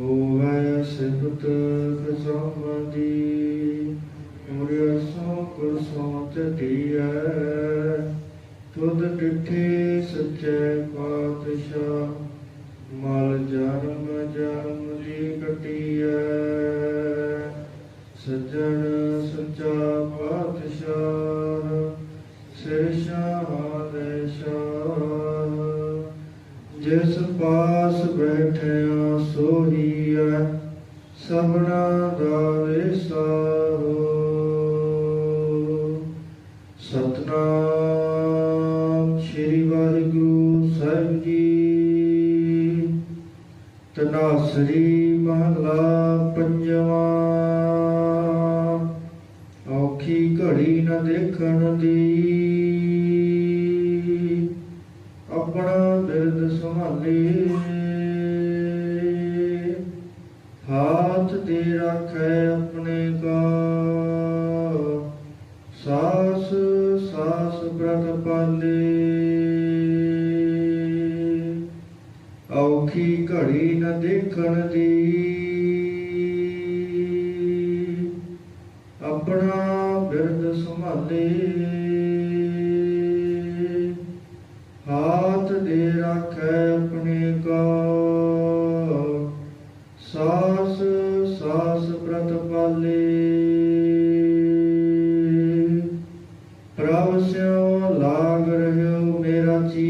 ਹੋਵੇ ਸਿਫਤ ਕਸਮ ਦੀ ਮੁਰਿ ਸੋ ਕੁ ਸੋਚ ਦੀਐ ਤੁਧ ਡਿਠੇ ਸੱਚੇ ਪਾਤਸ਼ਾਹ ਮਲ ਜਨਮ ਜਨਮ ਦੀ ਕਟੀਐ ਸੱਜਣ ਸੱਚਾ ਪਾਤਸ਼ਾਹ ਸਿਰ ਸ਼ਾਹ ਜਿਸ ਪਾਸ ਬੈਠਿਆ ਸੋਹੀਐ, ਸਭਨਾ ਦਾ ਵਿਸਾਹੋ ਸਤਨਾਮ ਸ੍ਰੀ ਵਾਹਿਗੁਰੂ ਸਾਹਿਬ ਜੀ। ਤਨਾਸਰੀ ਮਹਲਾ ਪੰਜਵਾਂ। ਔਖੀ ਘੜੀ ਨ ਦੇਖਣ ਦੀ। ਆਪਣਾ ਸੰਭਾਲੇ। ਹਾਥ ਦੇ ਰੱਖੈ ਆਪਣੇ ਕਾ ਸਾਸ ਸਾਸ ਪ੍ਰਤ ਪਾਲੇ। ਔਖੀ ਘੜੀ ਨ ਦੇਖਣ ਦੀ। ਆਪਣਾ ਬਿਰਦ ਸੰਭਾਲੇ। ਹਾਥ ਦੇ ਰੱਖੈ ਆਪਣੇ ਕਾ ਸਾਸ ਸਾਸ ਪ੍ਰਤ ਪਾਲੇ। ਪ੍ਰਭ ਸਿਉ ਲਾਗ ਰਹਿਓ ਮੇਰਾ ਜੀ।